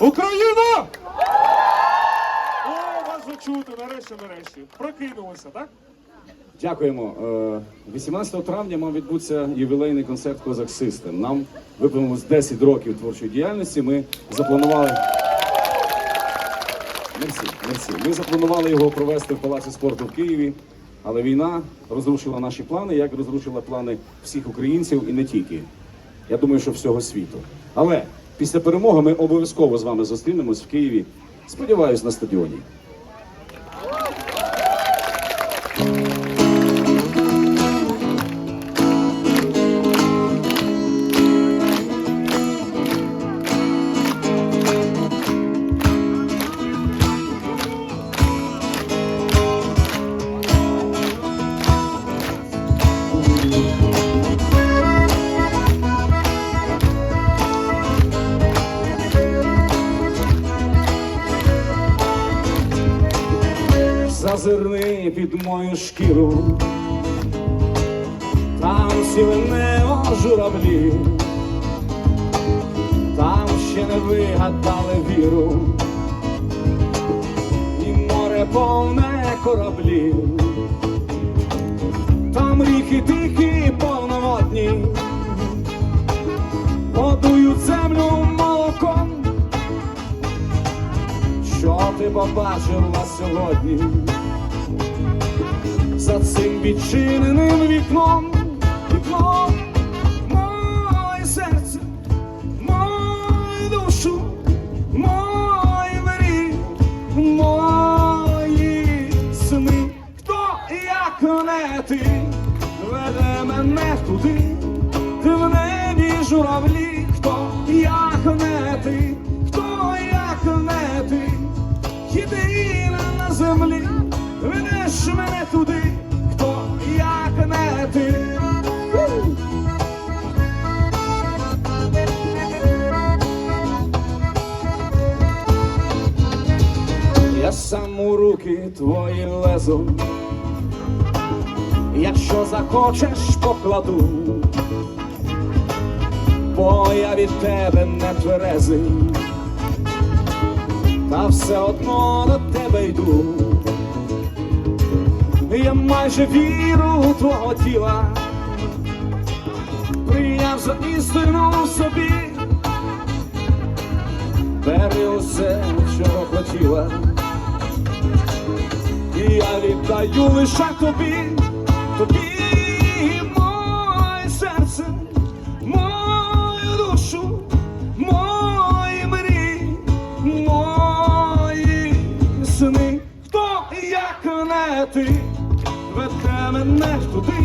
Україна! О, вас вже чути, нарешті, нарешті. Прокинулися, так? Дякуємо. Е, 18 травня мав відбутися ювілейний концерт Козак System. Нам виповнилось 10 років творчої діяльності. Ми запланували. Мерсі, мерсі. Ми запланували його провести в Палаці спорту в Києві, але війна розрушила наші плани, як розрушила плани всіх українців і не тільки. Я думаю, що всього світу. Але після перемоги ми обов'язково з вами зустрінемось в Києві. Сподіваюсь, на стадіоні. Зазирни під мою шкіру, там сілене журавлі, там ще не вигадали віру, і море повне кораблів, там ріки тихі, Ти побачила сьогодні. За цим відчиненим вікном, вікном, моє серце, мою душу, мої мрії, мої сни, хто як не ти веде мене туди, в небі журавлі, хто як сам у руки твої лезу, якщо захочеш, покладу, бо я від тебе не тверезий, та все одно до тебе йду. Я майже віру у твого тіла, прийняв за істину в собі. Бери усе, чого хотіла, і я віддаю лише тобі, тобі моє серце, мою душу, мої мрії, мої сни, хто як не ти, веде мене туди,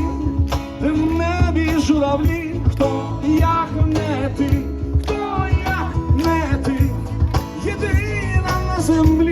де в небі журавлі, хто як не ти, хто як не ти, єдина на землі.